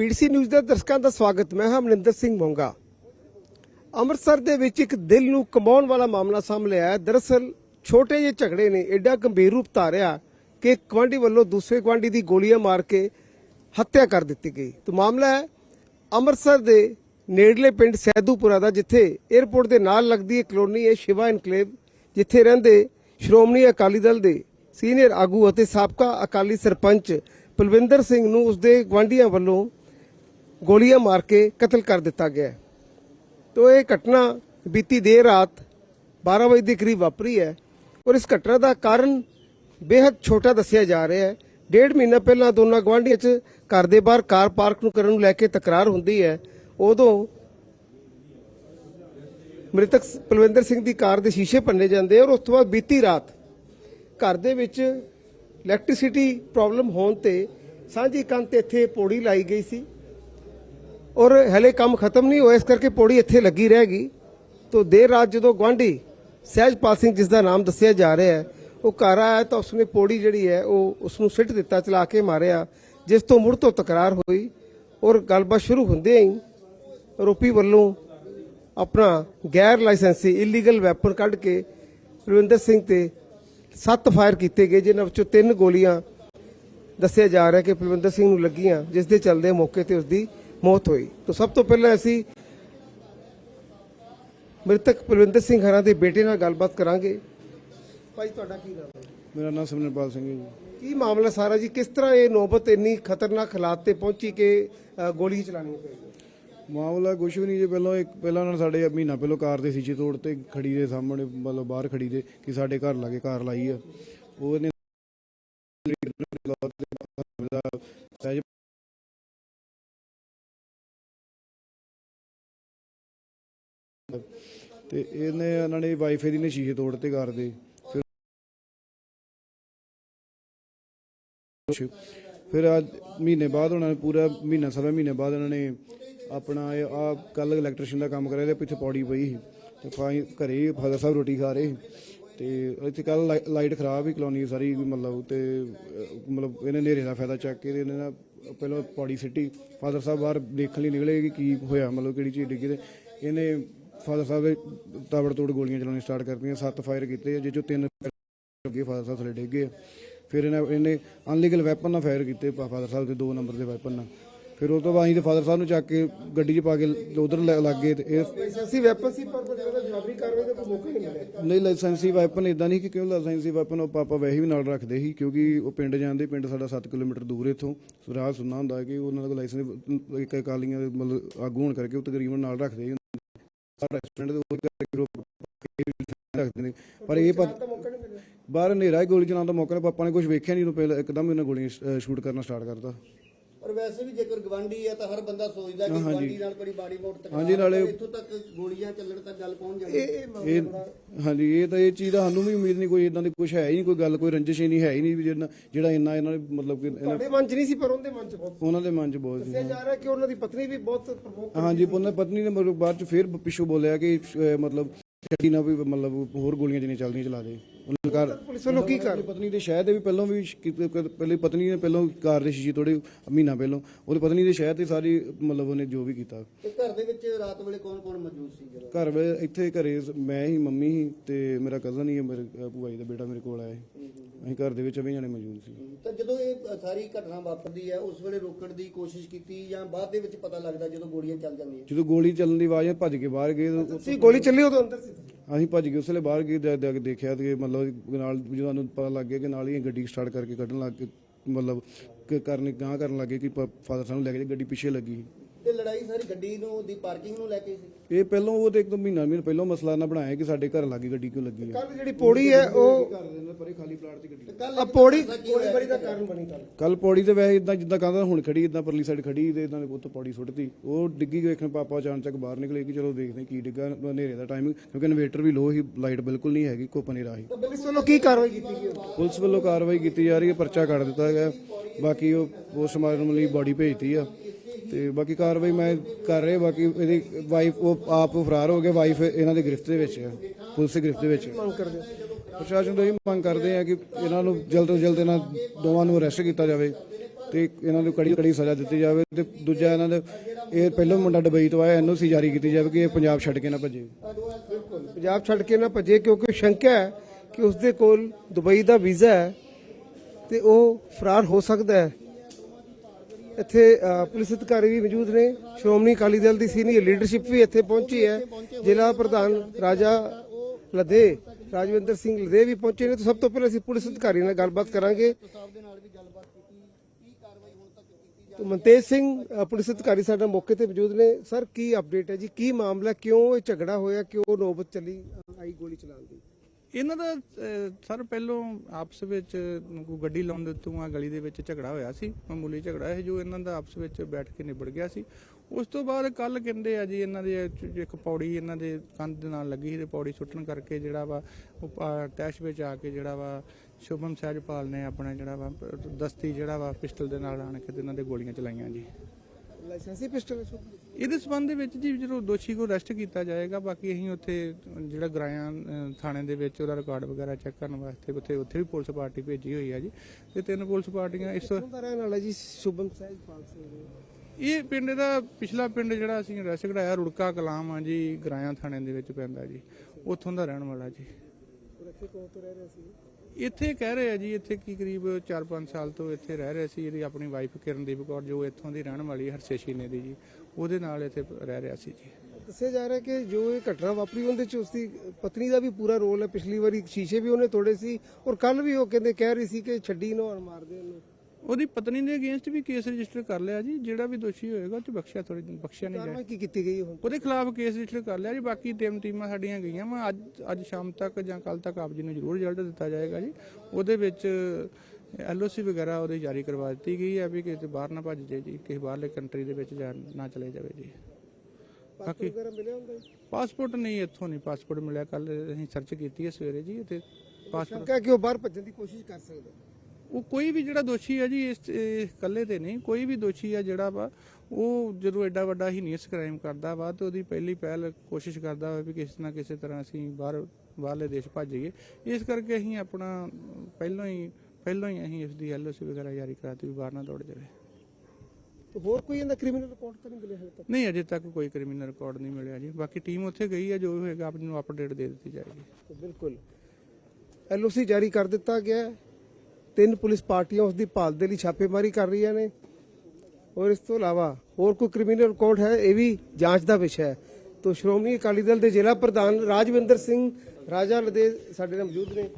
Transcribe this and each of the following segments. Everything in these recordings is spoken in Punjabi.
ਪੀਡੀਸੀ ਨਿਊਜ਼ ਦੇ ਦਰਸ਼ਕਾਂ ਦਾ ਸਵਾਗਤ। ਮੈਂ ਹਾਂ ਮਨਿੰਦਰ ਸਿੰਘ ਮੋਂਗਾ। ਅੰਮ੍ਰਿਤਸਰ ਦੇ ਵਿੱਚ ਇੱਕ ਦਿਲ ਨੂੰ ਕਮਾਉਣ ਵਾਲਾ ਮਾਮਲਾ ਸਾਹਮਣੇ ਆਇਆ। ਦਰਅਸਲ ਛੋਟੇ ਜਿਹੇ ਝਗੜੇ ਨੇ। ਐਡਾ ਗੰਭੀਰ ਰੂਪ ਧਾਰਿਆ ਕਿ ਕਵਾਂਡੀ ਵੱਲੋਂ ਦੂਸਰੇ ਕਵਾਂਡੀ ਦੀ ਗੋਲੀਆਂ ਮਾਰ ਕੇ ਹੱਤਿਆ ਕਰ ਦਿੱਤੀ ਗਈ। ਤਾਂ ਮਾਮਲਾ ਹੈ ਅੰਮ੍ਰਿਤਸਰ ਦੇ ਨੇੜਲੇ ਪਿੰਡ ਸੈਦੂਪੁਰਾ ਦਾ, ਜਿੱਥੇ 에ਅਰਪੋਰਟ ਦੇ ਨਾਲ ਲੱਗਦੀ ਹੈ ਕਲੋਨੀ ਹੈ, ਸ਼ਿਵਾ ਇਨਕਲੇਵ, ਜਿੱਥੇ ਰਹਿੰਦੇ ਸ਼੍ਰੋਮਣੀ ਅਕਾਲੀ ਦਲ ਦੇ ਸੀਨੀਅਰ ਆਗੂ ਅਤੇ ਸਾਬਕਾ ਅਕਾਲੀ ਸਰਪੰਚ ਪਲਵਿੰਦਰ ਸਿੰਘ ਨੂੰ ਉਸਦੇ ਗਵਾਂਢੀਆਂ ਵੱਲੋਂ ਗੋਲੀਆਂ ਮਾਰ ਕੇ ਕਤਲ ਕਰ ਦਿੱਤਾ ਗਿਆ ਹੈ। ਤੋ ਇਹ ਘਟਨਾ ਬੀਤੀ ਦੇਰ ਰਾਤ 12 ਵਜੇ ਦੇ ਕਰੀਬ ਵਾਪਰੀ ਹੈ ਔਰ ਇਸ ਘਟਨਾ ਦਾ ਕਾਰਨ ਬੇहद ਛੋਟਾ ਦੱਸਿਆ ਜਾ ਰਿਹਾ ਹੈ। ਡੇਢ ਮਹੀਨਾ ਪਹਿਲਾਂ ਦੋਨਾਂ ਗਵਾਂਢੀਆਂ 'ਚ ਘਰ ਦੇ ਬਾਹਰ ਕਾਰ ਪਾਰਕ ਨੂੰ ਕਰਨ ਨੂੰ ਲੈ ਕੇ ਤਕਰਾਰ ਹੁੰਦੀ ਹੈ। ਉਦੋਂ ਮ੍ਰਿਤਕ ਪਲਵਿੰਦਰ ਸਿੰਘ ਦੀ ਕਾਰ ਦੇ ਸ਼ੀਸ਼ੇ ਭੰਨੇ ਜਾਂਦੇ ਔਰ ਉਸ ਤੋਂ ਬਾਅਦ ਬੀਤੀ ਰਾਤ ਘਰ ਦੇ ਵਿੱਚ ਇਲੈਕਟ੍ਰਿਸਿਟੀ ਪ੍ਰੋਬਲਮ ਹੋਣ ਤੇ ਸਾਂਝੀ ਕੰਧ ਤੇ ਇੱਥੇ ਪੌੜੀ ਲਾਈ ਗਈ ਸੀ। ਔਰ ਹਲੇ ਕੰਮ ਖਤਮ ਨਹੀਂ ਹੋਇਆ, ਇਸ ਕਰਕੇ ਪੌੜੀ ਇੱਥੇ ਲੱਗੀ ਰਹਿ ਗਈ। ਤੋਂ ਦੇਰ ਰਾਤ ਜਦੋਂ ਗਵਾਂਢੀ ਸਹਿਜਪਾਲ ਸਿੰਘ, ਜਿਸ ਦਾ ਨਾਮ ਦੱਸਿਆ ਜਾ ਰਿਹਾ ਹੈ, ਉਹ ਘਰ ਆਇਆ ਤਾਂ ਉਸਨੇ ਪੌੜੀ ਜਿਹੜੀ ਹੈ, ਉਹ ਉਸ ਨੂੰ ਸਿੱਟ ਦਿੱਤਾ, ਚਲਾ ਕੇ ਮਾਰਿਆ, ਜਿਸ ਤੋਂ ਮੁੜ ਤੋਂ ਤਕਰਾਰ ਹੋਈ ਔਰ ਗੱਲਬਾਤ ਸ਼ੁਰੂ ਹੁੰਦੇ ਹੀ ਆਰੋਪੀ ਵੱਲੋਂ ਆਪਣਾ ਗੈਰ ਲਾਇਸੈਂਸੀ ਇਲੀਗਲ ਵੈਪਨ ਕੱਢ ਕੇ ਰਵਿੰਦਰ ਸਿੰਘ ਤੇ ਸੱਤ ਫਾਇਰ ਕੀਤੇ ਗਏ, ਜਿਨ੍ਹਾਂ ਵਿੱਚੋਂ ਤਿੰਨ ਗੋਲੀਆਂ ਦੱਸਿਆ ਜਾ ਰਿਹਾ ਕਿ ਪਲਵਿੰਦਰ ਸਿੰਘ ਨੂੰ ਲੱਗੀਆਂ, ਜਿਸ ਦੇ ਚੱਲਦੇ ਮੌਕੇ ਤੇ ਉਸ ਦੀ ਮੌਤ ਹੋਈ। ਤਾਂ ਸਭ ਤੋਂ ਪਹਿਲਾਂ ਅਸੀਂ ਮ੍ਰਿਤਕ ਪਲਵਿੰਦਰ ਸਿੰਘ ਹਰਾਂ ਦੇ ਬੇਟੇ ਨਾਲ ਗੱਲਬਾਤ ਕਰਾਂਗੇ। ਭਾਈ ਤੁਹਾਡਾ ਕੀ ਨਾਮ ਹੈ? ਮੇਰਾ ਨਾਮ ਸਿਮਰਨਪਾਲ ਸਿੰਘ ਹੈ ਜੀ। ਕੀ ਮਾਮਲਾ ਸਾਰਾ ਜੀ? ਕਿਸ ਤਰ੍ਹਾਂ ਇਹ ਨੌਬਤ ਇੰਨੀ ਖਤਰਨਾਕ ਹਾਲਾਤ ਤੇ ਪਹੁੰਚੀ ਕਿ ਗੋਲੀ ਚਲਾਣੀ ਪਈ ਮਾਮਲਾ ਕੁਛ ਵੀ ਨਹੀਂ ਜੀ ਪਹਿਲਾਂ ਇੱਕ ਪਹਿਲਾਂ ਉਹਨਾਂ ਸਾਡੇ ਮਹੀਨਾ ਪਹਿਲਾਂ ਕਾਰ ਦੇ ਸੀਚੇ ਤੋੜ ਤੇ ਖੜੀ ਦੇ ਸਾਹਮਣੇ ਮਤਲਬ ਬਾਹਰ ਖੜੀ ਦੇ ਕਿ ਸਾਡੇ ਘਰ ਲਾਗੇ ਕਾਰ ਲਾਈ ਆ। ਉਹਨੇ ਤੇ ਇਹਨੇ ਇਹਨਾਂ ਨੇ ਵਾਈਫਾਈ ਦੀ ਨੇ ਸ਼ੀਸ਼ੇ ਤੋੜਤੇ ਕਾਰ ਦੇ। ਫਿਰ ਫਿਰ ਅੱਜ ਮਹੀਨੇ ਬਾਅਦ ਉਹਨਾਂ ਨੇ ਪੂਰਾ ਮਹੀਨਾ ਸਵਾ ਮਹੀਨੇ ਬਾਅਦ ਉਹਨਾਂ ਨੇ ਆਪਣਾ ਆ ਕੱਲ ਇਲੈਕਟ੍ਰੀਸ਼ੀਅਨ ਦਾ ਕੰਮ ਕਰਿਆ ਤੇ ਪਿੱਛੇ ਪੌੜੀ ਪਈ ਸੀ। ਤੇ ਫਾਈ ਘਰੇ ਫਾਦਰ ਸਾਹਿਬ ਰੋਟੀ ਖਾ ਰਹੇ ਸੀ। ਤੇ ਇੱਥੇ ਕੱਲ ਲਾਈਟ ਖਰਾਬ ਹੀ ਕਲੋਨੀ ਸਾਰੀ ਮਤਲਬ ਤੇ, ਮਤਲਬ ਇਹਨੇ ਨੇਰੇ ਦਾ ਫਾਇਦਾ ਚੱਕ ਕੇ ਤੇ ਇਹਨੇ ਨਾ ਪਹਿਲਾਂ ਪੌੜੀ ਸਿੱਟੀ। ਫਾਦਰ ਸਾਹਿਬ ਬਾਹਰ ਦੇਖਣ ਲਈ ਨਿਕਲੇ ਕਿ ਕੀ ਹੋਇਆ, ਮਤਲਬ ਕਿਹੜੀ ਚੀਜ਼ ਡਿੱਗੀ ਤੇ ਇਹਨੇ ਫਾਦਰ ਸਾਹਿਬ ਦੇ ਤਾਬੜ ਤੋੜ ਗੋਲੀਆਂ ਚਲਾਉਣੀਆਂ ਸਟਾਰਟ ਕਰਤੀਆਂ ਸੱਤ ਫਾਇਰ ਕੀਤੇ ਜਿਸ ਚੋਂ ਤਿੰਨ ਅੱਗੇ ਫਾਦਰ ਸਾਹਿਬ ਥੱਲੇ ਡਿੱਗ ਗਏ ਫਿਰ ਇਹਨੇ ਇਹਨੇ ਅਨਲੀਗਲ ਵੈਪਨ ਨਾਲ ਫਾਇਰ ਕੀਤੇ ਫਾਦਰ ਸਾਹਿਬ ਦੇ ਦੋ ਨੰਬਰ ਦੇ ਵੈਪਨ ਨਾਲ। ਫਿਰ ਉਹ ਤੋਂ ਬਾਅਦ ਅਸੀਂ ਤੇ ਫਾਦਰ ਸਾਹਿਬ ਨੂੰ ਚੱਕ ਕੇ ਗੱਡੀ 'ਚ ਪਾ ਕੇ ਉਧਰ ਲੱਗ ਗਏ ਤੇ ਇਹ ਲਾਇਸੈਂਸੀ ਵੈਪਨ ਸੀ ਪਰ ਉਹਦਾ ਜਵਾਬੀ ਕਾਰਵਾਈ ਦਾ ਕੋਈ ਮੌਕਾ ਹੀ ਨਹੀਂ ਮਿਲਿਆ। ਨਹੀਂ ਲਾਇਸੈਂਸੀ ਵੈਪਨ ਇਦਾਂ ਨਹੀਂ ਕਿ ਕਿਉਂ ਲਾਇਸੈਂਸੀ ਵੈਪਨ ਉਹ ਪਾਪਾ ਵੈਸੇ ਵੀ ਨਾਲ ਰੱਖਦੇ ਸੀ ਕਿਉਂਕਿ ਉਹ ਪਿੰਡ ਜਾਂਦੇ ਪਿੰਡ ਸਾਡਾ 7 ਕਿਲੋਮੀਟਰ ਦੂਰ ਇੱਥੋਂ। ਸੋ ਰਾਹ ਸੁਣਨਾ ਹੁੰਦਾ ਕਿ ਉਹਨਾਂ ਦਾ ਲਾਇਸੈਂਸ ਇੱਕ ਅਕਾਲੀਆਂ ਦੇ ਮਤਲਬ ਆਗੂ ਹੋਣ ਕਰਕੇ ਉਹ ਤਕਰੀਬਨ ਨਾਲ ਰੱਖਦੇ ਹੁੰਦੇ ਰੈਸਟੋਰੈਂਟ ਦੇ ਉਹ ਕਰਕੇ ਗਰੁੱਪ ਰੱਖਦੇ ਨੇ। ਪਰ ਇਹ ਪਤ ਬਾਹਰ ਹਨੇਰਾ ਹੀ ਗੋਲੀ ਚਲਾਉਣ ਦਾ ਮੌਕਾ ਨਹੀਂ ਪਾਪਾ ਨੇ ਕੁਝ ਵੇਖਿਆ ਨਹੀਂ ਉਹ ਪਹਿਲਾਂ ਇੱਕਦਮ ਇਹਨਾਂ ਗੋਲੀਆਂ ਸ਼ੂਟ ਕਰਨਾ ਸਟਾਰਟ ਕਰਤਾ। ਔਰ ਵੈਸੇ ਵੀ ਜੇਕਰ ਗਵਾਂਢੀ ਆ ਤਾਂ ਹਰ ਬੰਦਾ ਸੋਚਦਾ ਕਿ ਗਵਾਂਢੀ ਨਾਲ ਬੜੀ ਬਾੜੀ ਮੋਟ ਤੱਕ ਹਾਂਜੀ, ਨਾਲੇ- ਇੱਥੋਂ ਤੱਕ ਗੋਲੀਆਂ ਚੱਲਣ ਤੱਕ ਗੱਲ ਪਹੁੰਚ ਜਾਂਦੀ ਇਹ ਹਾਂਜੀ ਇਹ ਤਾਂ ਇਹ ਚੀਜ਼ ਦਾ ਸਾਨੂੰ ਵੀ ਉਮੀਦ ਨਹੀਂ ਕੋਈ ਇਦਾਂ ਦੀ ਕੁਝ ਹੈ ਹੀ ਨਹੀਂ ਕੋਈ ਗੱਲ ਕੋਈ ਰੰਜਿਸ਼ ਹੀ ਨਹੀਂ ਹੈ ਹੀ ਨਹੀਂ ਵੀ ਜਿਹੜਾ ਜਿਹੜਾ ਇੰਨਾ ਇਹਨਾਂ ਨੇ ਮਤਲਬ ਕਿ ਇਹਨਾਂ- ਤੁਹਾਡੇ ਮਨ 'ਚ ਨਹੀਂ ਸੀ ਪਰ ਉਹਦੇ ਮਨ 'ਚ ਬਹੁਤ ਉਹਨਾਂ ਦੇ ਮਨ 'ਚ ਬਹੁਤ ਸੀ ਦੱਸਿਆ ਜਾ ਰਿਹਾ ਕਿ ਉਹਨਾਂ ਦੀ ਪਤਨੀ ਵੀ ਬਹੁਤ ਪ੍ਰਮੁੱਖ ਹਾਂਜੀ ਉਹਨਾਂ ਪਤਨੀ ਨੇ ਮਤਲਬ ਬਾਅਦ ਚ ਫਿਰ ਪਿੱਛੋਂ ਬੋਲਿਆ ਕਿ ਅਹ, ਮਤਲਬ ਛੱਡੀ ਨਾ ਵੀ ਮਤਲਬ ਹੋਰ ਗੋਲੀਆਂ ਜਿੰਨੀਆਂ ਚੱਲਦੀਆਂ ਚਲਾ ਦੇ। ਉਹਨਾਂ ਘਰ ਪੁਲਿਸ ਵੱਲੋਂ ਕੀ ਕਰ ਪਤਨੀ ਦੇ ਸ਼ਹਿਰ ਦੇ ਵੀ ਪਹਿਲਾਂ ਵੀ ਸ਼- ਪਹਿਲੇ ਪਤਨੀ ਨੇ ਪਹਿਲਾਂ ਕਾਰ ਦੇ ਸ਼ੀਸ਼ੇ ਤੋੜੇ ਮਹੀਨਾ ਪਹਿਲਾਂ। ਉਹਦੀ ਪਤਨੀ ਦੇ ਸ਼ਹਿਰ ਤੇ ਸਾਰੀ ਮਤਲਬ ਉਹਨੇ ਜੋ ਵੀ ਕੀਤਾ। ਤੇ ਘਰ ਦੇ ਵਿੱਚ ਰਾਤ ਵੇਲੇ ਕੌਣ ਕੌਣ ਮੌਜੂਦ ਸੀ ਜਦੋਂ? ਘਰ ਵੇ ਇੱਥੇ ਘਰੇ ਸ- ਮੈਂ ਹੀ ਮੰਮੀ ਹੀ ਤੇ ਮੇਰਾ ਕਜ਼ਨ ਹੀ ਹੈ ਮੇਰੇ ਭੂਆ ਜੀ ਦਾ ਬੇਟਾ ਮੇਰੇ ਕੋਲ ਆਇਆ ਸੀ। ਅਸੀਂ ਘਰ ਦੇ ਵਿੱਚ ਵੀ ਜਾਣੇ ਮੌਜੂਦ ਸੀ। ਤਾਂ ਜਦੋਂ ਇਹ ਸਾਰੀ ਘਟਨਾ ਵਾਪਰਦੀ ਹੈ ਉਸ ਵੇਲੇ ਰੋਕਣ ਦੀ ਕੋਸ਼ਿਸ਼ ਕੀਤੀ ਜਾਂ ਬਾਅਦ ਦੇ ਵਿੱਚ ਪਤਾ ਲੱਗਦਾ ਜਦੋਂ ਗੋਲੀਆਂ ਚੱਲ ਜਾਂਦੀਆਂ? ਜਦੋਂ ਗੋਲੀ ਚੱਲਣ ਦੀ ਆਵਾਜ਼ ਆਈ, ਭੱਜ ਕੇ ਬਾਹਰ ਗਏ ਤਾਂ ਸੀ ਗੋਲੀ ਚੱਲੀ ਉਦੋਂ? ਅੰਦਰ ਸੀ। ਅਸੀਂ ਭੱਜ ਕੇ ਉਸਲੇ ਬਾਹਰ ਗਏ, ਜਾ ਜਾ ਕੇ ਦੇਖਿਆ ਤੇ ਮਤਲਬ ਨਾਲ ਜਦੋਂ ਸਾਨੂੰ ਪਤਾ ਲੱਗ ਗਿਆ ਕਿ ਨਾਲ ਹੀ ਇਹ ਗੱਡੀ ਸਟਾਰਟ ਕਰਕੇ ਕੱਢਣ ਲੱਗ ਗਏ, ਮਤਲਬ ਕਿ ਕਰਨ ਗਾਂ ਕਰਨ ਲੱਗੇ ਕਿ ਪ ਫਾਦਰ ਸਾਹਿਬ ਨੂੰ ਲੈ ਕੇ ਗੱਡੀ ਪਿੱਛੇ ਲੱਗੀ। ਤੇ ਲੜਾਈ ਸਾਰੀ ਗੱਡੀ ਨੂੰ ਦੀ ਪਾਰਕਿੰਗ ਨੂੰ ਲੈ ਕੇ ਸੀ। ਇਹ ਪਹਿਲਾਂ ਉਹ ਤੇ ਇੱਕ ਦੋ ਮਹੀਨਾ ਮਹੀਨਾ ਪਹਿਲਾਂ ਮਸਲਾ ਨਾ ਬਣਾਇਆ ਕਿ ਸਾਡੇ ਘਰ ਲੱਗੀ ਗੱਡੀ ਕਿਉਂ ਲੱਗੀ ਹੈ ਕੱਲ ਜਿਹੜੀ ਪੌੜੀ ਹੈ ਉਹ ਘਰ ਦੇ ਅੰਦਰ ਪਰੇ ਖਾਲੀ ਪਲਾਟ 'ਚ ਗੱਡੀ। ਕੱਲ ਆ ਪੌੜੀ ਗੋਲੀ ਬੜੀ ਦਾ ਕਾਰਨ ਬਣੀ ਕੱਲ ਕੱਲ ਪੌੜੀ ਤੇ ਵੈਸੇ ਇਦਾਂ ਜਿੱਦਾਂ ਕਹਿੰਦਾ ਹੁਣ ਖੜੀ ਇਦਾਂ ਪਰਲੀ ਸਾਈਡ ਖੜੀ ਤੇ ਇਦਾਂ ਉੱਤੋਂ ਪੌੜੀ ਸੁੱਟਤੀ। ਉਹ ਡਿੱਗੀ ਵੇਖਣ ਪਾਪਾ ਅਚਾਨਕ ਬਾਹਰ ਨਿਕਲੇ ਕਿ ਚਲੋ ਦੇਖਦੇ ਕੀ ਡਿੱਗਾ ਹਨੇਰੇ ਦਾ ਟਾਈਮ ਕਿਉਂਕਿ ਇਨਵੇਟਰ ਵੀ ਲੋ ਹੀ ਲਾਈਟ ਬਿਲਕੁਲ ਨਹੀਂ ਹੈਗੀ ਕੋਪ ਹਨੇਰਾ ਸੀ। ਪੁਲਿਸ ਵੱਲੋਂ ਕੀ ਕਾਰਵਾਈ ਕੀਤੀ ਗਈ? ਪੁਲਿਸ ਵੱਲੋਂ ਕਾਰਵਾਈ ਕੀਤੀ ਜਾ ਰਹੀ ਹੈ ਪਰਚਾ ਕੱਢ ਦਿੱਤਾ ਗਿਆ। ਬਾਕੀ ਉਹ ਪੋਸਟਮਾਰਟਮ ਲਈ ਬਾਡੀ ਭੇਜਤੀ ਆ। ਤੇ ਬਾਕੀ ਕਾਰਵਾਈ ਮੈਂ ਕਰ ਰਿਹਾ ਬਾਕੀ ਇਹਦੀ ਵਾਈਫ ਉਹ ਆਪ ਫਰਾਰ ਹੋ ਗਏ ਵਾਈਫ ਇਹਨਾਂ ਦੀ ਗ੍ਰਿਫਤ ਦੇ ਵਿੱਚ ਹੈ ਪੁਲਿਸ ਦੀ ਗ੍ਰਿਫਤ ਦੇ ਵਿੱਚ ਹੈ। ਮੰਗ ਕਰਦੇ ਹੋ? ਪ੍ਰਸ਼ਾਸਨ ਤੋਂ ਇਹ ਮੰਗ ਕਰਦੇ ਆ ਕਿ ਇਹਨਾਂ ਨੂੰ ਜਲਦ ਤੋਂ ਜਲਦ ਇਹਨਾਂ ਦੋਵਾਂ ਨੂੰ ਅਰੈਸਟ ਕੀਤਾ ਜਾਵੇ ਤੇ ਇਹਨਾਂ ਨੂੰ ਕੜੀ ਕੜੀ ਸਜ਼ਾ ਦਿੱਤੀ ਜਾਵੇ ਤੇ ਦੂਜਾ ਇਹਨਾਂ ਦੇ ਇਹ ਪਹਿਲਾਂ ਮੁੰਡਾ ਦੁਬਈ ਤੋਂ ਆਇਆ ਐਨਓਸੀ ਜਾਰੀ ਕੀਤੀ ਜਾਵੇ ਕਿ ਇਹ ਪੰਜਾਬ ਛੱਡ ਕੇ ਨਾ ਭੱਜੇ ਪੰਜਾਬ ਛੱਡ ਕੇ ਨਾ ਭੱਜੇ ਕਿਉਂਕਿ ਸ਼ੰਕਾ ਹੈ ਕਿ ਉਸਦੇ ਕੋਲ ਦੁਬਈ ਦਾ ਵੀਜ਼ਾ ਹੈ ਤੇ ਉਹ ਫਰਾਰ ਹੋ ਸਕਦਾ ਹੈ ਇੱਥੇ ਪੁਲਿਸ ਅਧਿਕਾਰੀ ਵੀ ਮੌਜੂਦ ਨੇ। ਸ਼੍ਰੋਮਣੀ ਅਕਾਲੀ ਦਲ ਦੀ ਸੀਨੀਅਰ ਲੀਡਰਸ਼ਿਪ ਵੀ ਇੱਥੇ ਪਹੁੰਚੀ ਹੈ। ਜ਼ਿਲ੍ਹਾ ਪ੍ਰਧਾਨ ਰਾਜਾ ਲਦੇ, ਰਾਜਵਿੰਦਰ ਸਿੰਘ ਲਦੇ ਵੀ ਪਹੁੰਚੇ ਨੇ। ਤਾਂ ਸਭ ਤੋਂ ਪਹਿਲਾਂ ਅਸੀਂ ਪੁਲਿਸ ਅਧਿਕਾਰੀ ਨਾਲ ਗੱਲਬਾਤ ਕਰਾਂਗੇ। ਮਨਤੇਜ ਸਿੰਘ ਪੁਲਿਸ ਅਧਿਕਾਰੀ ਸਾਡੇ ਮੌਕੇ ਤੇ ਮੌਜੂਦ ਨੇ। ਸਰ, ਕੀ ਅਪਡੇਟ ਹੈ ਜੀ? ਕੀ ਮਾਮਲਾ? ਕਿਉਂ ਇਹ ਝਗੜਾ ਹੋਇਆ? ਕਿਉਂ ਨੋਬਤ ਚੱਲੀ? ਆਈ ਗੋਲੀ ਚਲਾਉਣ ਦੀ? ਇਹਨਾਂ ਦਾ ਸਰ ਪਹਿਲੋਂ ਆਪਸ ਵਿੱਚ ਕੋਈ ਗੱਡੀ ਲਾਉਣ ਦੇ ਉੱਤੋਂ ਆ ਗਲੀ ਦੇ ਵਿੱਚ ਝਗੜਾ ਹੋਇਆ ਸੀ, ਮਾਮੂਲੀ ਝਗੜਾ ਹੈ ਜੋ ਇਹਨਾਂ ਦਾ ਆਪਸ ਵਿੱਚ ਬੈਠ ਕੇ ਨਿਬੜ ਗਿਆ ਸੀ। ਉਸ ਤੋਂ ਬਾਅਦ ਕੱਲ ਕਹਿੰਦੇ ਆ ਜੀ ਇਹਨਾਂ ਦੇ ਇੱਕ ਪੌੜੀ ਇਹਨਾਂ ਦੇ ਕੰਧ ਦੇ ਨਾਲ ਲੱਗੀ ਸੀ ਤੇ ਪੌੜੀ ਸੁੱਟਣ ਕਰਕੇ ਜਿਹੜਾ ਵਾ ਉਹ ਪਾ- ਤੈਸ਼ ਵਿੱਚ ਆ ਕੇ ਜਿਹੜਾ ਵਾ ਸ਼ੁਭਮ ਸਹਿਜਪਾਲ ਨੇ ਆਪਣਾ ਜਿਹੜਾ ਵਾ ਦਸਤੀ ਜਿਹੜਾ ਵਾ ਪਿਸਟਲ ਦੇ ਨਾਲ ਆਣ ਕੇ ਇਹਨਾਂ ਦੇ ਗੋਲੀਆਂ ਚਲਾਈਆਂ ਜੀ। ਲਾਇਸੈਂਸੀ ਪਿਸਟਲ ਇਹਦੇ ਸਬੰਧ ਦੇ ਵਿੱਚ ਜੀ ਜਦੋਂ ਦੋਸ਼ੀ ਕੋ ਅਰੈਸਟ ਕੀਤਾ ਜਾਏਗਾ ਬਾਕੀ ਅਸੀਂ ਉੱਥੇ ਜਿਹੜਾ ਗਰਾਇਆ ਥਾਣੇ ਦੇ ਵਿੱਚ ਉਹਦਾ ਰਿਕਾਰਡ ਵਗੈਰਾ ਚੈੱਕ ਕਰਨ ਵਾਸਤੇ ਉੱਥੇ ਉੱਥੇ ਵੀ ਪੁਲਿਸ ਪਾਰਟੀ ਭੇਜੀ ਹੋਈ ਹੈ ਜੀ। ਤੇ ਤਿੰਨ ਪੁਲਿਸ ਪਾਰਟੀਆਂ ਇਸ ਉਹਦਾ ਰਹਿਣ ਵਾਲਾ ਜੀ? ਸ਼ੁਭਮ ਸਹਿਜਪਾਲ ਸਿੰਘ ਇਹ ਪਿੰਡ ਦਾ ਪਿਛਲਾ ਪਿੰਡ ਜਿਹੜਾ ਅਸੀਂ ਅਰੈਸਟ ਕਰਾਇਆ ਰੁੜਕਾ ਕਲਾਮ ਆ ਜੀ ਗਰਾਇਆ ਥਾਣੇ ਦੇ ਵਿੱਚ ਪੈਂਦਾ ਜੀ। ਉੱਥੋਂ ਦਾ ਰਹਿਣ ਵਾਲਾ ਜੀ। ਇੱਥੇ ਕਹਿ ਰਹੇ ਆ ਜੀ ਇੱਥੇ ਕੀ ਕਰੀਬ 4-5 ਸਾਲ ਤੋਂ ਇੱਥੇ ਰਹਿ ਰਹੇ ਸੀ। ਇਹਦੀ ਆਪਣੀ ਵਾਈਫ ਕਿਰਨਦੀਪ ਕੌਰ ਜੋ ਇੱਥੋਂ ਦੀ ਰਹਿਣ ਵਾਲੀ ਹਰਸ਼ੇਸ਼ੀ ਨੇ ਦੀ ਜੀ। ਉਹਦੇ ਨਾਲ ਇੱਥੇ ਰਹਿ ਰਿਹਾ ਸੀ ਜੀ। ਦੱਸਿਆ ਜਾ ਰਿਹਾ ਕਿ ਜੋ ਇਹ ਘਟਨਾ ਵਾਪਰੀ ਉਹਦੇ ਚ ਉਸਦੀ ਪਤਨੀ ਦਾ ਵੀ ਪੂਰਾ ਰੋਲ ਹੈ। ਪਿਛਲੀ ਵਾਰੀ ਸ਼ੀਸ਼ੇ ਵੀ ਉਹਨੇ ਤੋੜੇ ਸੀ ਔਰ ਕੱਲ ਵੀ ਉਹ ਕਹਿੰਦੇ ਕਹਿ ਰਹੀ ਸੀ ਕਿ ਛੱਡੀ ਨਾ ਔਰ ਮਾਰ ਦੇ ਉਹਨੂੰ ਉਹਦੀ ਪਤਨੀ ਦੇ ਅਗੇਂਸਟ ਵੀ ਕੇਸ ਰਜਿਸਟਰ ਕਰ ਲਿਆ ਜੀ। ਜਿਹੜਾ ਵੀ ਦੋਸ਼ੀ ਹੋਏਗਾ ਉਹ ਚ ਬਖਸ਼ਿਆ ਥੋੜੀ ਬਖਸ਼ਿਆ ਨਹੀਂ ਜਾਏ ਕਾਰਵਾਈ ਕੀ ਕੀਤੀ ਗਈ ਹੁਣ? ਉਹਦੇ ਖਿਲਾਫ ਕੇਸ ਰਜਿਸਟਰ ਕਰ ਲਿਆ ਜੀ। ਬਾਕੀ ਟੀਮ ਟੀਮਾਂ ਸਾਡੀਆਂ ਗਈਆਂ ਵਾ। ਅੱਜ ਅੱਜ ਸ਼ਾਮ ਤੱਕ ਜਾਂ ਕੱਲ ਤੱਕ ਆਪ ਜੀ ਨੂੰ ਜ਼ਰੂਰ ਰਿਜ਼ਲਟ ਦਿੱਤਾ ਜਾਏਗਾ ਜੀ। ਉਹਦੇ ਵਿੱਚ ਐਲਓਸੀ ਵਗੈਰਾ ਉਹਦੀ ਜਾਰੀ ਕਰਵਾ ਦਿੱਤੀ ਗਈ ਹੈ ਵੀ ਕਿਸੇ ਬਾਹਰ ਨਾ ਭੱਜ ਜਾਏ ਜੀ ਕਿਸੇ ਬਾਹਰਲੇ ਕੰਟਰੀ ਦੇ ਵਿੱਚ ਜਾ ਨਾ ਚਲੇ ਜਾਵੇ ਜੀ। ਬਾਕੀ ਜੀ? ਪਾਸਪੋਰਟ ਨਹੀਂ ਇੱਥੋਂ ਨਹੀਂ ਪਾਸਪੋਰਟ ਮਿਲਿਆ। ਕੱਲ ਅਸੀਂ ਸਰਚ ਕੀਤੀ ਹੈ ਸਵੇਰੇ ਜੀ ਤੇ ਪਾਸਪੋਰਟ ਸ਼ੰਕਾ ਹੈ ਕਿ ਉਹ ਬਾਹਰ ਭੱਜਣ ਦੀ ਕੋਸ਼ਿਸ਼ ਕਰ ਸਕਦਾ? ਉਹ ਕੋਈ ਵੀ ਜਿਹੜਾ ਦੋਸ਼ੀ ਹੈ ਜੀ ਇਸ ਇਕੱਲੇ ਤੇ ਨਹੀਂ ਕੋਈ ਵੀ ਦੋਸ਼ੀ ਹੈ ਜਿਹੜਾ ਵਾ ਉਹ ਜਦੋਂ ਐਡਾ ਵੱਡਾ ਹੀਨੀਅਸ ਕ੍ਰਾਈਮ ਕਰਦਾ ਵਾ ਤੇ ਉਹਦੀ ਪਹਿਲੀ ਪਹਿਲ ਕੋਸ਼ਿਸ਼ ਕਰਦਾ ਵਾ ਵੀ ਕਿਸੇ ਨਾ ਕਿਸੇ ਤਰ੍ਹਾਂ ਅਸੀਂ ਬਾਹਰ ਬਾਹਰਲੇ ਦੇਸ਼ ਭੱਜ ਜਾਈਏ। ਇਸ ਕਰਕੇ ਅਸੀਂ ਆਪਣਾ ਪਹਿਲਾਂ ਹੀ ਪਹਿਲਾਂ ਹੀ ਅਸੀਂ ਇਸ ਦੀ ਐਲਓਸੀ ਵਗੈਰਾ ਜਾਰੀ ਕਰਾਤੀ ਵੀ ਬਾਹਰ ਨਾ ਦੌੜ ਜਾਵੇ। ਤੇ ਹੋਰ ਕੋਈ ਇਹਦਾ ਕ੍ਰਿਮੀਨਲ ਰਿਕਾਰਡ ਤਾਂ ਨਹੀਂ ਮਿਲਿਆ ਹਲੇ ਤੱਕ? ਨਹੀਂ ਅਜੇ ਤੱਕ ਕੋਈ ਕ੍ਰਿਮੀਨਲ ਰਿਕਾਰਡ ਨਹੀਂ ਮਿਲਿਆ ਜੀ। ਬਾਕੀ ਟੀਮ ਉੱਥੇ ਗਈ ਹੈ ਜੋ ਹੋਏਗਾ ਆਪ ਨੂੰ ਅਪਡੇਟ ਦੇ ਦਿੱਤੀ ਜਾਏਗੀ। ਤੇ ਬਿਲਕੁਲ। ਐਲਓਸੀ ਜਾਰੀ ਕਰ ਦਿੱਤਾ ਗਿਆ ਹੈ। ਤਿੰਨ ਪੁਲਿਸ ਪਾਰਟੀਆਂ ਉਸ ਦੀ ਭਾਲ ਦੇ ਲਈ ਛਾਪੇਮਾਰੀ ਕਰ ਰਹੀਆਂ ਨੇ। ਔਰ ਇਸ ਤੋਂ ਇਲਾਵਾ ਹੋਰ ਕੋਈ ਕ੍ਰਿਮੀਨਲ ਰਿਕਾਰਡ ਹੈ ਇਹ ਵੀ ਜਾਂਚ ਦਾ ਵਿਸ਼ਾ ਹੈ। ਤੋਂ ਸ਼੍ਰੋਮਣੀ ਅਕਾਲੀ ਦਲ ਦੇ ਜ਼ਿਲ੍ਹਾ ਪ੍ਰਧਾਨ ਰਾਜਵਿੰਦਰ ਸਿੰਘ ਰਾਜਾ ਲਦੇ ਸਾਡੇ ਨਾਲ ਮੌਜੂਦ ਨੇ।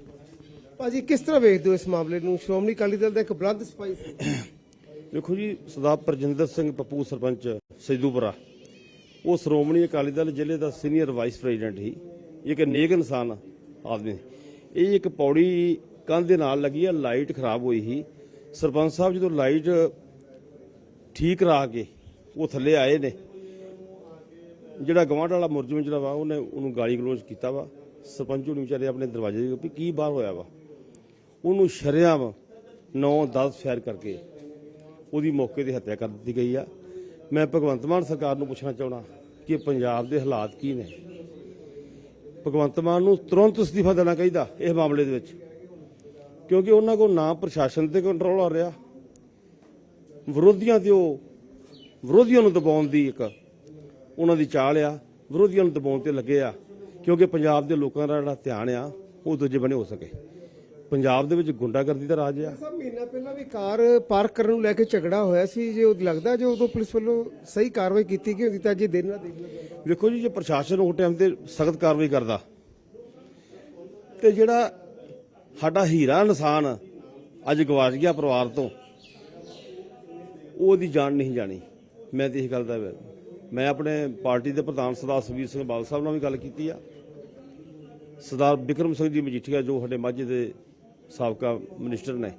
ਭਾਜੀ, ਕਿਸ ਤਰ੍ਹਾਂ ਵੇਖਦੇ ਹੋ ਇਸ ਮਾਮਲੇ ਨੂੰ? ਸ਼੍ਰੋਮਣੀ ਅਕਾਲੀ ਦਲ ਦਾ ਇੱਕ ਬਲੰਦ ਸਿਪਾਹੀ ਸੀ। ਦੇਖੋ ਜੀ, ਸਰਦਾਰ ਪ੍ਰਜਿੰਦਰ ਸਿੰਘ ਪੱਪੂ, ਸਰਪੰਚ ਸੈਦੂਪੁਰਾ ਉਹ ਸ਼੍ਰੋਮਣੀ ਅਕਾਲੀ ਦਲ ਜ਼ਿਲ੍ਹੇ ਦਾ ਸੀਨੀਅਰ ਵਾਈਸ ਪ੍ਰੈਜ਼ੀਡੈਂਟ ਸੀ। ਇੱਕ ਨੇਕ ਇਨਸਾਨ ਆਦਮੀ। ਇਹ ਇੱਕ ਪੌੜੀ ਕੰਧ ਦੇ ਨਾਲ ਲੱਗੀ ਆ, ਲਾਈਟ ਖਰਾਬ ਹੋਈ ਸੀ। ਸਰਪੰਚ ਸਾਹਿਬ, ਜਦੋਂ ਲਾਈਟ ਠੀਕ ਕਰਾ ਕੇ ਉਹ ਥੱਲੇ ਆਏ ਨੇ, ਜਿਹੜਾ ਗਵਾਂਢ ਵਾਲਾ ਮੁਰਜਮ ਜਿਹੜਾ ਵਾ, ਉਹਨੇ ਉਹਨੂੰ ਗਾਲੀ ਗਲੋਚ ਕੀਤਾ ਵਾ। ਸਰਪੰਚ ਉਹਨੂੰ ਵਿਚਾਰੇ ਆਪਣੇ ਦਰਵਾਜ਼ੇ ਦੇ ਵੀ ਕੀ ਬਾਹਰ ਹੋਇਆ ਵਾ? ਉਹਨੂੰ ਸ਼ਰੇਆਮ 9-10 ਫੈਰ ਕਰਕੇ ਉਹਦੀ ਮੌਕੇ ਤੇ ਹੱਤਿਆ ਕਰ ਦਿੱਤੀ ਗਈ ਆ। ਮੈਂ ਭਗਵੰਤ ਮਾਨ ਸਰਕਾਰ ਨੂੰ ਪੁੱਛਣਾ ਚਾਹਣਾ ਕਿ ਪੰਜਾਬ ਦੇ ਹਾਲਾਤ ਕੀ ਨੇ? ਭਗਵੰਤ ਮਾਨ ਨੂੰ ਤੁਰੰਤ ਅਸਤੀਫਾ ਦੇਣਾ ਚਾਹੀਦਾ ਇਸ ਮਾਮਲੇ ਦੇ ਵਿੱਚ, ਕਿਉਂਕਿ ਉਹਨਾਂ ਕੋਲ ਨਾ ਪ੍ਰਸ਼ਾਸਨ ਤੇ ਕੰਟਰੋਲ ਆ ਰਿਹਾ। ਵਿਰੋਧੀਆਂ ਤੇ ਉਹ, ਵਿਰੋਧੀਆਂ ਨੂੰ ਦਬਾਉਣ ਦੀ ਇੱਕ ਉਹਨਾਂ ਦੀ ਚਾਲ ਆ। ਵਿਰੋਧੀਆਂ ਨੂੰ ਦਬਾਉਣ ਤੇ ਲੱਗੇ ਆ, ਕਿਉਂਕਿ ਪੰਜਾਬ ਦੇ ਲੋਕਾਂ ਦਾ ਜਿਹੜਾ ਧਿਆਨ ਆ, ਉਹ ਦੂਜੇ ਬਣੇ ਹੋ ਸਕੇ। ਪੰਜਾਬ ਦੇ ਵਿੱਚ ਗੁੰਡਾਗਰਦੀ ਦਾ ਰਾਜ ਆ। ਸਭ ਮਹੀਨਾ ਪਹਿਲਾਂ ਵੀ ਕਾਰ ਪਾਰਕ ਕਰਨ ਨੂੰ ਲੈ ਕੇ ਝਗੜਾ ਹੋਇਆ ਸੀ। ਜੇ ਉਹ ਲੱਗਦਾ ਜੇ ਉਦੋਂ ਪੁਲਿਸ ਵੱਲੋਂ ਸਹੀ ਕਾਰਵਾਈ ਕੀਤੀ ਗਈ ਹੁੰਦੀ ਤਾਂ ਜੇ ਦੇਰ ਨਾ ਦੇਖ ਲੈਂਦਾ ਵੇਖੋ ਜੀ ਜੇ ਪ੍ਰਸ਼ਾਸਨ ਉਹ ਟਾਈਮ ਤੇ ਸਖਤ ਕਾਰਵਾਈ ਕਰਦਾ ਤੇ ਜਿਹੜਾ ਸਾਡਾ ਹੀਰਾ ਇਨਸਾਨ ਅੱਜ ਗਵਾਚ ਗਿਆ ਪਰਿਵਾਰ ਤੋਂ ਉਹਦੀ ਜਾਨ ਨਹੀਂ ਜਾਣੀ। ਮੈਂ ਤੇ ਇਹ ਗੱਲ ਦਾ ਮੈਂ ਆਪਣੇ ਪਾਰਟੀ ਦੇ ਪ੍ਰਧਾਨ ਸਰਦਾਰ ਸੁਖਬੀਰ ਸਿੰਘ ਬਾਦਲ ਸਾਹਿਬ ਨਾਲ ਵੀ ਗੱਲ ਕੀਤੀ ਆ। ਸਰਦਾਰ ਬਿਕਰਮ ਸਿੰਘ ਜੀ ਮਜੀਠੀਆ ਜੋ ਸਾਡੇ ਮਾਝੇ ਦੇ ਸਾਬਕਾ ਮਿਨਿਸਟਰ ਨੇ।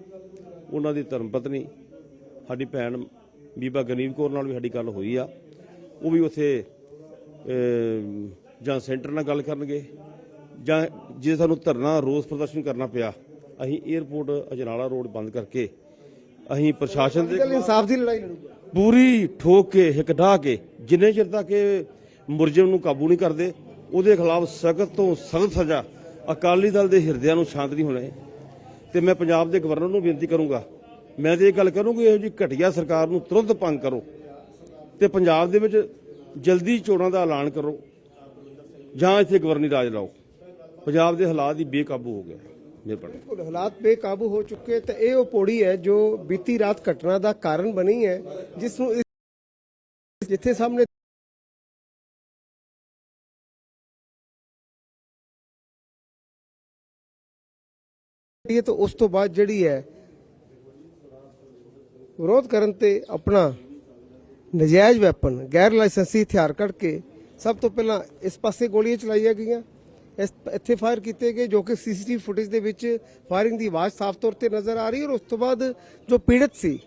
ਉਹਨਾਂ ਦੀ ਧਰਮ ਪਤਨੀ ਸਾਡੀ ਭੈਣ ਬੀਬਾ ਗਨੀਵ ਕੌਰ ਨਾਲ ਵੀ ਸਾਡੀ ਗੱਲ ਹੋਈ ਆ। ਉਹ ਵੀ ਉੱਥੇ ਜਾਂ ਸੈਂਟਰ ਨਾਲ ਗੱਲ ਕਰਨਗੇ ਜਾਂ ਜੇ ਸਾਨੂੰ ਧਰਨਾ ਰੋਸ ਪ੍ਰਦਰਸ਼ਨ ਕਰਨਾ ਪਿਆ ਅਸੀਂ 에ਅਰਪੋਰਟ ਅਜਨਾਲਾ ਰੋਡ ਬੰਦ ਕਰਕੇ ਅਸੀਂ ਪ੍ਰਸ਼ਾਸਨ ਦੇ ਇਨਸਾਫ ਦੀ ਲੜਾਈ ਲੜੂਗਾ। ਪੂਰੀ ਠੋਕ ਕੇ ਹਿੱਕ ਢਾਹ ਕੇ ਜਿੰਨੇ ਚਿਰ ਤੱਕ ਇਹ ਮੁਰਜਮ ਨੂੰ ਕਾਬੂ ਨਹੀਂ ਕਰਦੇ ਉਹਦੇ ਖਿਲਾਫ ਸਖਤ ਤੋਂ ਸਖਤ ਸਜ਼ਾ ਅਕਾਲੀ ਦਲ ਦੇ ਹਿਰਦਿਆਂ ਨੂੰ ਸ਼ਾਂਤ ਨਹੀਂ ਹੋਣੇ। ਤੇ ਮੈਂ ਪੰਜਾਬ ਦੇ ਗਵਰਨਰ ਨੂੰ ਬੇਨਤੀ ਕਰੂੰਗਾ, ਮੈਂ ਤੇ ਇਹ ਗੱਲ ਕਰੂੰਗੀ ਇਹੋ ਜੀ ਘਟੀਆ ਸਰਕਾਰ ਨੂੰ ਤੁਰੰਤ ਭੰਗ ਕਰੋ ਤੇ ਪੰਜਾਬ ਦੇ ਵਿੱਚ ਜਲਦੀ ਚੋਣਾਂ ਦਾ ਐਲਾਨ ਕਰੋ, ਜਾਂ ਇੱਥੇ ਗਵਰਨਰੀ ਰਾਜ ਲਾਓ। ਪੰਜਾਬ ਦੇ ਹਾਲਾਤ ਹੀ ਬੇਕਾਬੂ ਹੋ ਗਏ ਬਿਲਕੁਲ, ਹਾਲਾਤ ਬੇਕਾਬੂ ਹੋ ਚੁੱਕੇ ਤੇ ਇਹ ਉਹ ਪੌੜੀ ਹੈ ਜੋ ਬੀਤੀ ਰਾਤ ਘਟਨਾ ਦਾ ਕਾਰਨ ਬਣੀ ਹੈ, ਜਿਸ ਨੂੰ ਜਿੱਥੇ ਸਾਹਮਣੇ ਇਹ ਤਾਂ ਉਸ ਤੋਂ ਬਾਅਦ ਜਿਹੜੀ ਹੈ, ਵਿਰੋਧ ਕਰਨ ਤੇ ਆਪਣਾ ਨਜਾਇਜ਼ ਵੈਪਨ ਗੈਰ ਲਾਇਸੈਂਸੀ ਹਥਿਆਰ ਕੱਢ ਕੇ ਸਭ ਤੋਂ ਪਹਿਲਾਂ ਇਸ ਪਾਸੇ ਗੋਲੀਆਂ ਚਲਾਈਆਂ ਗਈਆਂ। ਇਸ ਇੱਥੇ ਫਾਇਰ ਕੀਤੇ ਗਏ ਜੋ ਕਿ ਸੀਸੀਟੀਵੀ ਫੁਟੇਜ ਦੇ ਵਿੱਚ ਫਾਇਰਿੰਗ ਦੀ ਆਵਾਜ਼ ਸਾਫ਼ ਤੌਰ ਤੇ ਨਜ਼ਰ ਆ ਰਹੀ ਹੈ ਔਰ ਉਸ ਤੋਂ ਬਾਅਦ ਜੋ ਪੀੜਤ ਸੀ,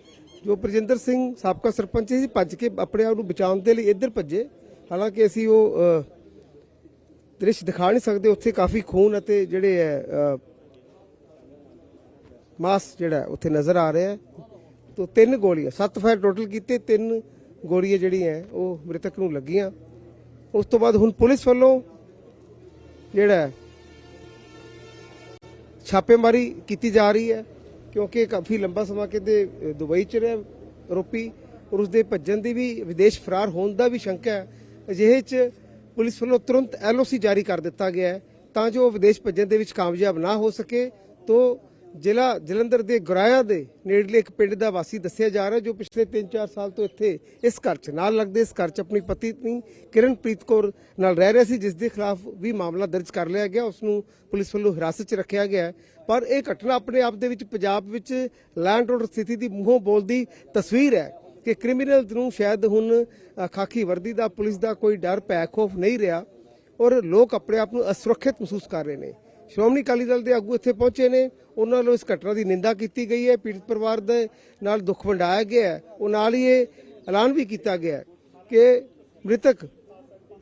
ਜੋ ਪ੍ਰਜਿੰਦਰ ਸਿੰਘ ਸਾਬਕਾ ਸਰਪੰਚ ਸੀ, ਭੱਜ ਕੇ ਆਪਣੇ ਆਪ ਨੂੰ ਬਚਾਉਣ ਦੇ ਲਈ ਇੱਧਰ ਭੱਜੇ। ਹਾਲਾਂਕਿ ਅਸੀਂ ਉਹ ਦ੍ਰਿਸ਼ ਦਿਖਾ ਨਹੀਂ ਸਕਦੇ, ਉੱਥੇ ਕਾਫੀ ਖੂਨ ਅਤੇ ਜਿਹੜੇ ਹੈ ਮਾਸ ਜਿਹੜਾ ਉੱਥੇ ਨਜ਼ਰ ਆ ਰਿਹਾ ਹੈ। ਤੋ ਤਿੰਨ ਗੋਲੀਆਂ, ਸੱਤ ਫਾਇਰ ਟੋਟਲ ਕੀਤੇ, ਤਿੰਨ ਗੋਲੀਆਂ ਜਿਹੜੀਆਂ ਉਹ ਮ੍ਰਿਤਕ ਨੂੰ ਲੱਗੀਆਂ। ਉਸ ਤੋਂ ਬਾਅਦ ਹੁਣ ਪੁਲਿਸ ਵੱਲੋਂ ਜਿਹੜਾ ਛਾਪੇਮਾਰੀ ਕੀਤੀ ਜਾ ਰਹੀ ਹੈ, ਕਿਉਂਕਿ ਕਾਫੀ ਲੰਬਾ ਸਮਾਂ ਕਿਤੇ ਦੁਬਈ ਚ ਰਿਹਾ, ਆਰੋਪੀ, ਔਰ ਉਸਦੇ ਭੱਜਣ ਦੀ ਵੀ ਵਿਦੇਸ਼ ਫਰਾਰ ਹੋਣ ਦਾ ਵੀ ਸ਼ੰਕਾ ਹੈ। ਅਜਿਹੇ ਚ ਪੁਲਿਸ ਵੱਲੋਂ ਤੁਰੰਤ ਐਲਓਸੀ ਜਾਰੀ ਕਰ ਦਿੱਤਾ ਗਿਆ ਹੈ, ਤਾਂ ਜੋ ਉਹ ਵਿਦੇਸ਼ ਭੱਜਣ ਦੇ ਵਿੱਚ ਕਾਮਯਾਬ ਨਾ ਹੋ ਸਕੇ। ਤੋਂ ਜ਼ਿਲ੍ਹਾ ਜਲੰਧਰ ਦੇ ਗੁਰਾਇਆ ਦੇ ਨੇੜਲੇ ਇੱਕ ਪਿੰਡ ਦਾ ਵਾਸੀ ਦੱਸਿਆ ਜਾ ਰਿਹਾ ਜੋ ਪਿਛਲੇ 3-4 ਸਾਲ ਤੋਂ ਇੱਥੇ ਇਸ ਘਰ 'ਚ ਨਾਲ ਲੱਗਦੇ ਇਸ ਘਰ 'ਚ ਆਪਣੀ ਪਤਨੀ ਕਿਰਨਪ੍ਰੀਤ ਕੌਰ ਨਾਲ ਰਹਿ ਰਿਹਾ ਸੀ ਜਿਸ ਦੇ ਖਿਲਾਫ ਵੀ ਮਾਮਲਾ ਦਰਜ ਕਰ ਲਿਆ ਗਿਆ। ਉਸ ਨੂੰ ਪੁਲਿਸ ਵੱਲੋਂ ਹਿਰਾਸਤ 'ਚ ਰੱਖਿਆ ਗਿਆ ਪਰ ਇਹ ਘਟਨਾ ਆਪਣੇ ਆਪ ਦੇ ਵਿੱਚ ਪੰਜਾਬ ਵਿੱਚ ਲੈਂਡ ਰੋਡ ਸਥਿਤੀ ਦੀ ਮੂੰਹੋਂ ਬੋਲਦੀ ਤਸਵੀਰ ਹੈ ਕਿ ਕ੍ਰਿਮੀਨਲ ਨੂੰ ਸ਼ਾਇਦ ਹੁਣ ਅ, ਖਾਕੀ ਵਰਦੀ ਦਾ ਪੁਲਿਸ ਦਾ ਕੋਈ ਡਰ ਭੈ ਖੌਫ ਨਹੀਂ ਰਿਹਾ ਔਰ ਲੋਕ ਆਪਣੇ ਆਪ ਨੂੰ ਅਸੁਰੱਖਿਅਤ ਮਹਿਸੂਸ ਕਰ ਰਹੇ ਨੇ। ਸ਼੍ਰੋਮਣੀ ਅਕਾਲੀ ਦਲ ਦੇ ਆਗੂ ਇੱਥੇ ਪਹੁੰਚੇ ਨੇ। ਉਹਨਾਂ ਵੱਲੋਂ ਇਸ ਘਟਨਾ ਦੀ ਨਿੰਦਾ ਕੀਤੀ ਗਈ ਹੈ। ਪੀੜਤ ਪਰਿਵਾਰ ਦੇ ਨਾਲ ਦੁੱਖ ਵੰਡਾਇਆ ਗਿਆ ਹੈ। ਉਹ ਨਾਲ ਹੀ ਇਹ ਐਲਾਨ ਵੀ ਕੀਤਾ ਗਿਆ ਕਿ ਮ੍ਰਿਤਕ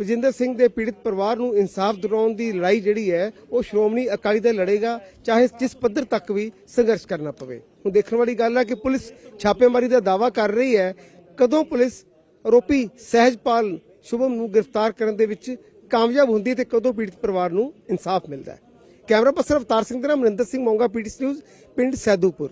ਵਜਿੰਦਰ ਸਿੰਘ ਦੇ ਪੀੜਤ ਪਰਿਵਾਰ ਨੂੰ ਇਨਸਾਫ ਦਿਵਾਉਣ ਦੀ ਲੜਾਈ ਜਿਹੜੀ ਹੈ, ਉਹ ਸ਼੍ਰੋਮਣੀ ਅਕਾਲੀ ਦਲ ਲੜੇਗਾ, ਚਾਹੇ ਜਿਸ ਪੱਧਰ ਤੱਕ ਵੀ ਸੰਘਰਸ਼ ਕਰਨਾ ਪਵੇ। ਹੁਣ ਦੇਖਣ ਵਾਲੀ ਗੱਲ ਹੈ ਕਿ ਪੁਲਿਸ ਛਾਪੇਮਾਰੀ ਦਾ ਦਾਅਵਾ ਕਰ ਰਹੀ ਹੈ। ਕਦੋਂ ਪੁਲਿਸ ਆਰੋਪੀ ਸਹਿਜਪਾਲ ਸ਼ੁਭਮ ਨੂੰ ਗ੍ਰਿਫਤਾਰ ਕਰਨ ਦੇ ਵਿੱਚ ਕਾਮਯਾਬ ਹੁੰਦੀ ਹੈ ਤੇ ਕਦੋਂ ਪੀੜਤ ਪਰਿਵਾਰ ਨੂੰ ਇਨਸਾਫ ਮਿਲਦਾ ਹੈ। ਕੈਮਰਾ ਪਰਸਨ ਅਵਤਾਰ ਸਿੰਘ ਦੇ ਨਾਲ ਮਨਿੰਦਰ ਸਿੰਘ ਮੋਂਗਾ ਪੀਟੀਸੀ ਨਿਊਜ਼ ਪਿੰਡ ਸੈਦੂਪੁਰ।